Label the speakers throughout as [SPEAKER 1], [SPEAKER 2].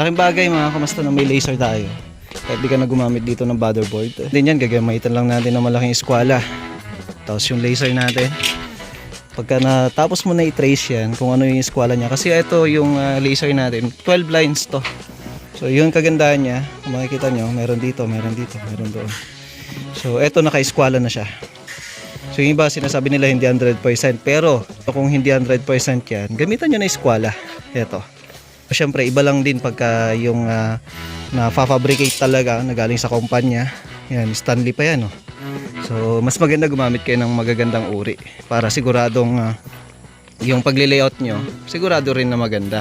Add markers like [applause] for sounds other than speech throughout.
[SPEAKER 1] Malaking bagay mga kamusta na may laser tayo. Kahit di ka na gumamit dito ng motherboard. Din yan, gagamitan lang natin ng malaking eskwala. Tapos yung laser natin. Pagka natapos mo na i-trace yan, kung ano yung eskwala niya. Kasi ito yung ah, laser natin, 12 lines to. So yun kagandahan niya, kung makikita nyo, meron dito, meron dito, meron doon. So eto naka-eskwala na siya. So yung iba sinasabi nila hindi 100% pero kung hindi 100% yan, gamitan nyo na eskwala. Eto. Syempre iba lang din pagka yung ah, na-fabricate talaga na galing sa kumpanya. Yan, Stanley pa yan. Oh. So mas maganda gumamit kayo ng magagandang uri para siguradong ah, yung pagli-layout nyo, sigurado rin na maganda.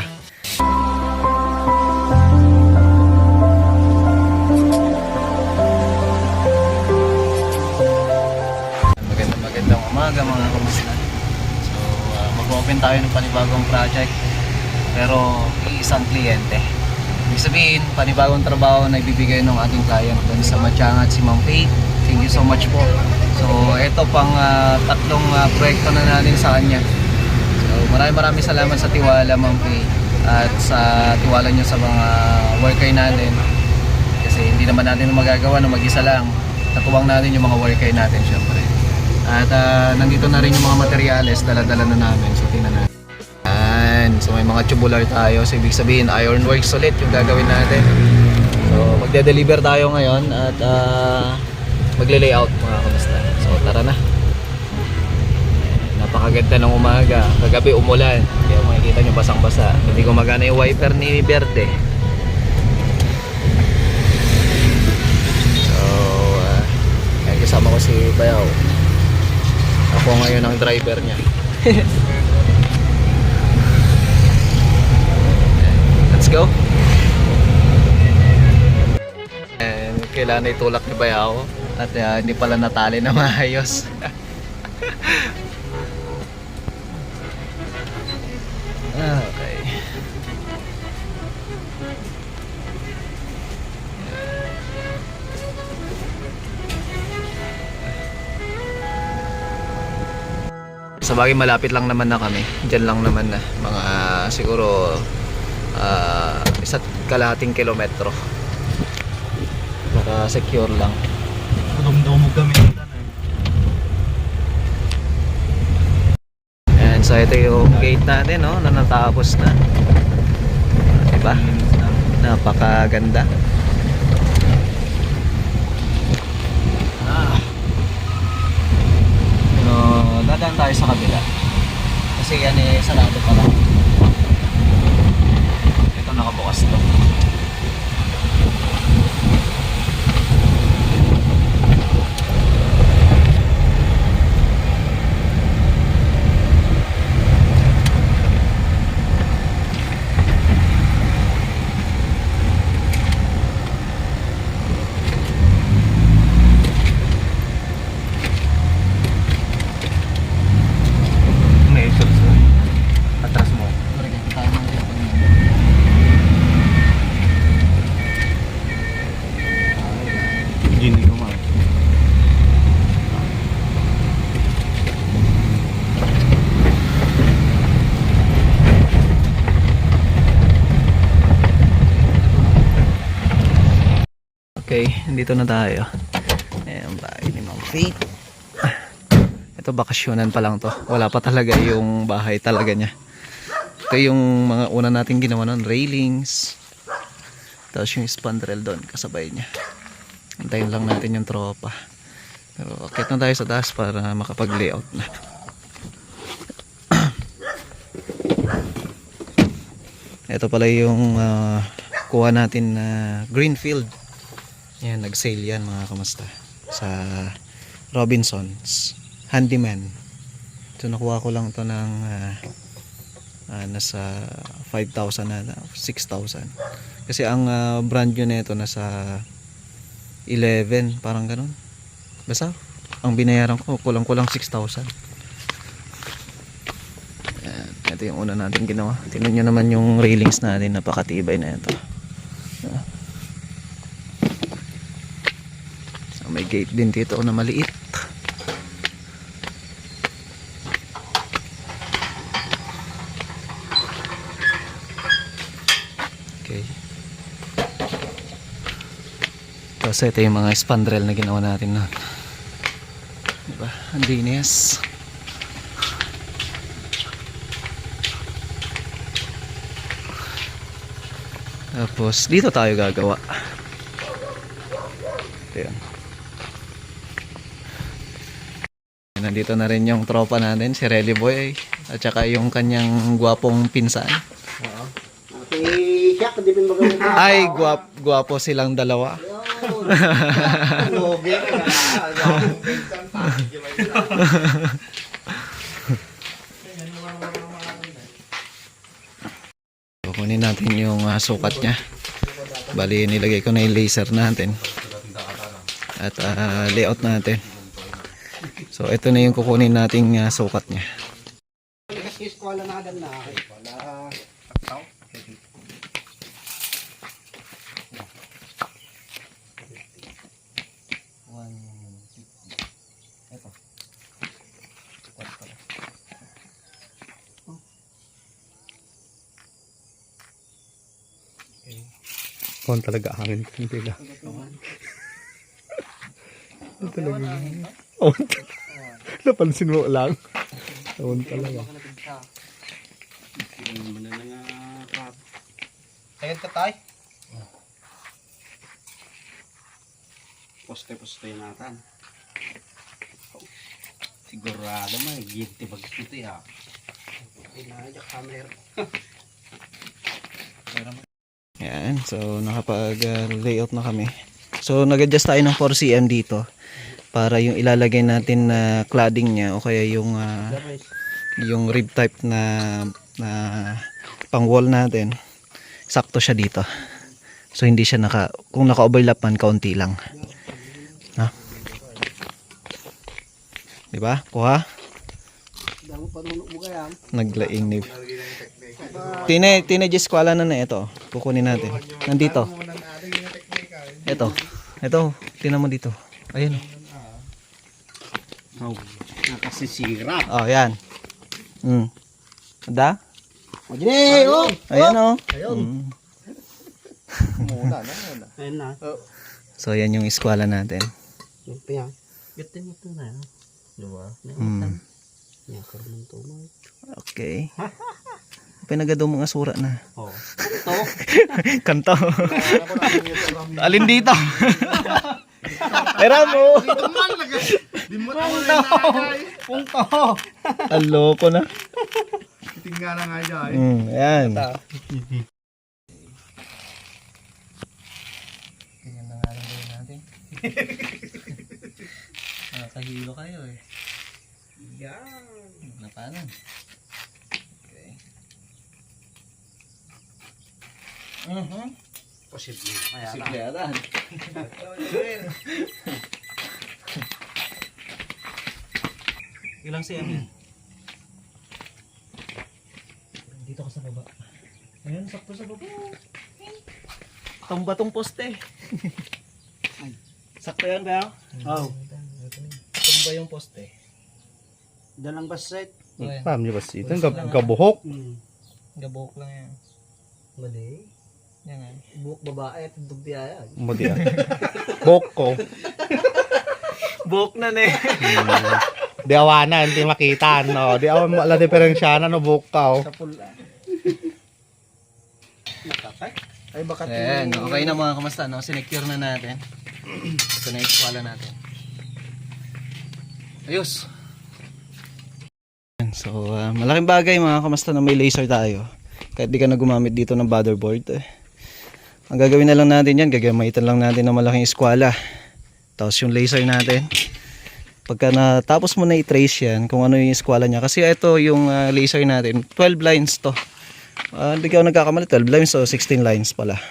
[SPEAKER 1] Magandang magandang umaga mga kamusta. So, uh, mag-open tayo ng panibagong project pero isang kliyente. Ibig sabihin, panibagong trabaho na ibibigay ng ating client doon sa Machanga at si Ma'am Faith. Thank you so much po. So, ito pang ah, tatlong ah, proyekto na natin sa kanya. So, maraming maraming salamat sa tiwala Ma'am Faith at sa tiwala niyo sa mga worker natin. Kasi hindi naman natin magagawa na mag-isa lang. Natuwang natin yung mga worker natin syempre. At ah, nandito na rin yung mga materyales, dala-dala na namin. So tingnan natin. Yan. So may mga tubular tayo. So ibig sabihin, ironworks ulit yung gagawin natin. So magde-deliver tayo ngayon at uh, magle-layout mga kamusta. So tara na. Napakaganda ng umaga. Kagabi umulan. Kaya makikita nyo basang-basa. Hindi gumagana yung wiper ni Verde. So, uh, kasama ko si Bayaw. Ako ngayon ang driver niya. [laughs] go. And kailangan itulak ni Bayaw at uh, hindi pala natali na [laughs] maayos. Ah, okay. Sa bagay malapit lang naman na kami. Diyan lang naman na. Mga siguro ah, isa't kalahating kilometro. Baka secure lang.
[SPEAKER 2] Dumdumog kami tanay.
[SPEAKER 1] Ayan, so ito yung gate natin, no? Na natapos na. Diba? Napakaganda. Ah. Pero dadaan tayo sa kabila. Kasi yan eh, sarado pa lang. Nakabukas to.
[SPEAKER 2] May isot sa atras mo. Hindi ko man.
[SPEAKER 1] Okay, dito na tayo. Ayan, bahay ni Ma'am Faith. Ito, bakasyonan pa lang to. Wala pa talaga yung bahay talaga niya. Ito yung mga una nating ginawa nun, railings. Tapos yung spandrel doon, kasabay niya. Antayin lang natin yung tropa. Pero akit na tayo sa taas para makapag-layout na. Ito pala yung ah, kuha natin na Greenfield. Yan, nag-sale yan mga kamusta. Sa Robinsons. Handyman. Ito nakuha ko lang to ng ah, ah, nasa 5,000 na, 6,000. Kasi ang ah, brand new nito nasa 11, parang ganun. Basta, ang binayaran ko, kulang-kulang 6,000. Yan, ito yung una natin ginawa. Tingnan nyo naman yung railings natin, napakatibay na ito. So, may gate din dito na maliit. Okay. Tapos ito yung mga spandrel na ginawa natin na. Diba? Ang linis. Tapos dito tayo gagawa. Ito yun. Nandito na rin yung tropa natin, si Relly Boy. At saka yung kanyang gwapong pinsan.
[SPEAKER 3] Si Shaq, di pin magawa mo.
[SPEAKER 1] Ay, guwap, gwapo silang dalawa. [laughs]
[SPEAKER 3] Logi.
[SPEAKER 1] Kukunin natin yung ah, sukat niya. Bali, nilagay ko na yung laser natin. At ah, layout natin. So, ito na yung kukunin nating ah, sukat niya.
[SPEAKER 2] Kung talaga hangin hindi na. Ano talaga yun? [laughs] Napansin mo lang. Awan talaga.
[SPEAKER 3] Kaya ka tay. Poste-poste natin. Sigurado may ginti bagkito ya. Inajak camera. [laughs]
[SPEAKER 1] Yan. So, nakapag-layout na kami. So, nag-adjust tayo ng 4cm dito para yung ilalagay natin na cladding niya o kaya yung ah, yung rib type na na pang wall natin sakto siya dito so hindi siya naka kung naka overlap man kaunti lang na di ba kuha naglaing ni Tine, teenagers ko na na ito. Kukunin natin. Nandito. Ito. Ito. Tingnan mo dito. Ayun.
[SPEAKER 3] Oh, nakasisira.
[SPEAKER 1] Oh, yan. Mm. Da?
[SPEAKER 3] O dine, [laughs] oh.
[SPEAKER 1] Ayan oh.
[SPEAKER 3] Ayun.
[SPEAKER 1] Mm.
[SPEAKER 3] Ayun na.
[SPEAKER 1] So, yan yung eskwela natin.
[SPEAKER 3] Yung. Gatin mo ito na. Diba?
[SPEAKER 1] Mm.
[SPEAKER 3] Yan, karong tumay.
[SPEAKER 1] Okay. [laughs] Pinagado mga sura na.
[SPEAKER 3] Oh. Ito.
[SPEAKER 1] Kanto. [laughs] Alin dito? Tera mo.
[SPEAKER 2] Punto! [laughs]
[SPEAKER 1] Aloko na.
[SPEAKER 2] Tingnan na nga dyan.
[SPEAKER 1] Mm, ayan. Tingnan na nga lang gawin natin. [laughs] Nakahilo kayo eh.
[SPEAKER 3] Yan.
[SPEAKER 1] Na paano? Okay. Mhm.
[SPEAKER 3] Posible. Kaya na. [laughs]
[SPEAKER 1] Adan. Ilang cm yan? Dito ka sa baba. Ayan, sakto sa baba. Itong batong poste. [laughs] sakto yan ba?
[SPEAKER 3] Oh.
[SPEAKER 1] Itong ba yung poste?
[SPEAKER 3] Dalang baset.
[SPEAKER 1] Ayan.
[SPEAKER 2] Pam niyo ba si Ito? Gab gabuhok.
[SPEAKER 3] Hmm.
[SPEAKER 1] Gabok lang yan.
[SPEAKER 3] Mali.
[SPEAKER 1] Yan nga.
[SPEAKER 3] Buhok babae at dugtiyaya.
[SPEAKER 2] Mo diyan. Boko.
[SPEAKER 1] Buhok na ne.
[SPEAKER 2] Di awana, hindi makita, no? Di awan mo, la diferensya na, no, bukaw.
[SPEAKER 3] Sa pula. Nakatay? Ay baka
[SPEAKER 1] Ayan, okay na mga kamusta, no? Sinecure na natin. Ito na yung natin. Ayos! So, ah, malaking bagay mga kamusta na may laser tayo. Kahit di ka na gumamit dito ng motherboard. Eh. Ang gagawin na lang natin yan, gagamitan lang natin ng malaking eskwala. Tapos yung laser natin. Pagka natapos mo na i-trace yan, kung ano yung eskwala niya. Kasi ito yung ah, laser natin, 12 lines to. Ah, hindi ka nagkakamali, 12 lines o 16 lines pala.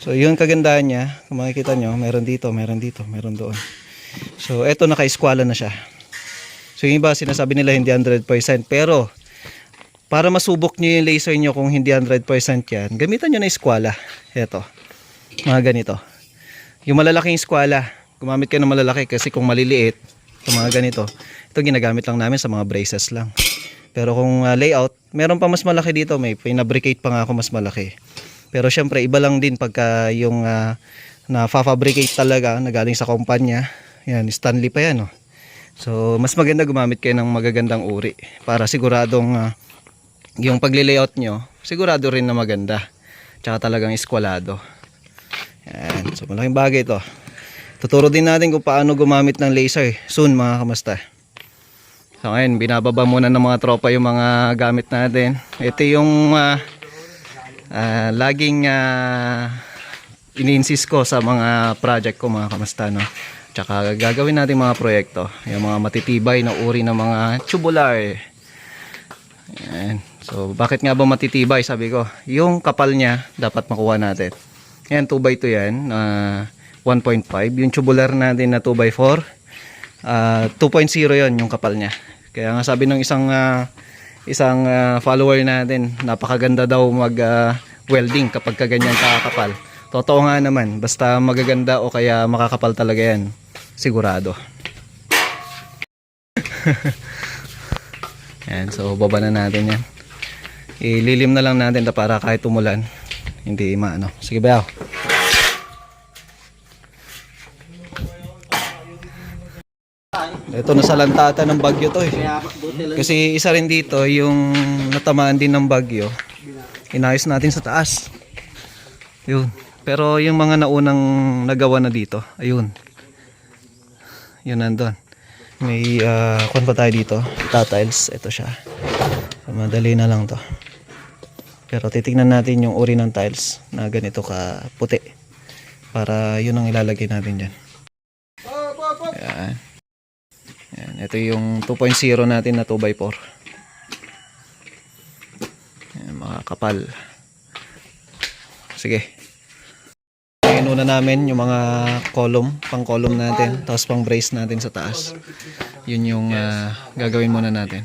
[SPEAKER 1] So yun kagandahan niya, kung makikita nyo, meron dito, meron dito, meron doon. So eto naka-eskwala na siya. So yung iba sinasabi nila hindi 100% pero para masubok nyo yung laser nyo kung hindi 100% yan, gamitan nyo na eskwala. Eto, mga ganito. Yung malalaking eskwala, gumamit ka ng malalaki kasi kung maliliit, yung mga ganito, ito ginagamit lang namin sa mga braces lang. Pero kung uh, layout, meron pa mas malaki dito, may pinabricate pa nga ako mas malaki. Pero syempre iba lang din pagka yung uh, na fabricate talaga na galing sa kumpanya. Yan, Stanley pa yan. Oh. So, mas maganda gumamit kayo ng magagandang uri para siguradong ah, yung pagli-layout nyo, sigurado rin na maganda. Tsaka talagang eskwalado. Yan. So, malaking bagay ito. Tuturo din natin kung paano gumamit ng laser soon mga kamasta. So ngayon, binababa muna ng mga tropa yung mga gamit natin. Ito yung ah, ah, laging uh, ini-insist ko sa mga project ko mga kamasta. No? Tsaka gagawin natin mga proyekto. Yung mga matitibay na uri ng mga tubular. Yan. So bakit nga ba matitibay? Sabi ko, yung kapal niya dapat makuha natin. Yan, 2x2 yan. ah, 1.5. Yung tubular natin na 2x4. ah 2.0 yon yung kapal niya. Kaya nga sabi ng isang ah, isang ah, follower natin, napakaganda daw mag ah, welding kapag kaganyan kakapal. Totoo nga naman, basta magaganda o kaya makakapal talaga yan. Sigurado. [laughs] yan, so baba na natin yan. Ililim na lang natin para kahit umulan, hindi maano. Sige ba? Ito nasa lantata ng bagyo to eh. Kasi isa rin dito yung natamaan din ng bagyo. Inayos natin sa taas. Yun. Pero yung mga naunang nagawa na dito, ayun. Yun nandun. May uh, kwan pa tayo dito. Tatiles. Ito siya. So, madali na lang to. Pero titingnan natin yung uri ng tiles na ganito ka puti. Para yun ang ilalagay natin dyan. Yan. Yan, ito yung 2.0 natin na 2x4. Yan, mga kapal. Sige. Inuna namin yung mga column, pang column natin, tapos pang brace natin sa taas. Yun yung ah, gagawin muna natin.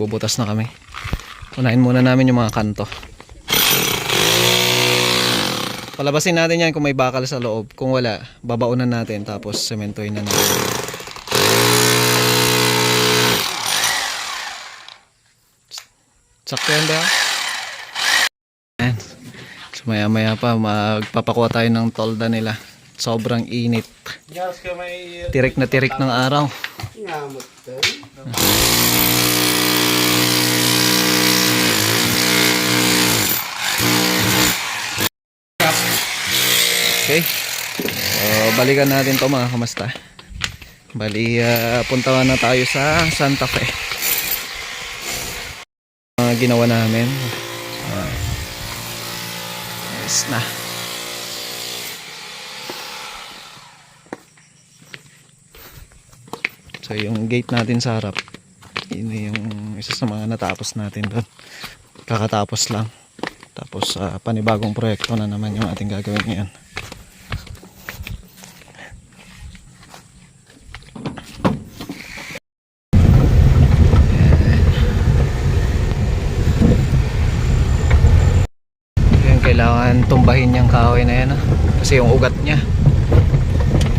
[SPEAKER 1] So magbubutas na kami. Unahin muna namin yung mga kanto. Palabasin natin yan kung may bakal sa loob. Kung wala, babaunan natin tapos sementohin na natin. Sakto yan ba? So maya maya pa magpapakuha tayo ng tolda nila. Sobrang init. Tirik na tirik ng araw. Okay. So, balikan natin to mga kamasta. Bali, ah, punta na tayo sa Santa Fe. Mga ginawa namin. Uh, yes na. So, yung gate natin sa harap, yun yung isa sa mga natapos natin doon. Kakatapos lang. Tapos ah, panibagong proyekto na naman yung ating gagawin ngayon. Yan, kailangan tumbahin yung kahoy na yan ah. Kasi yung ugat niya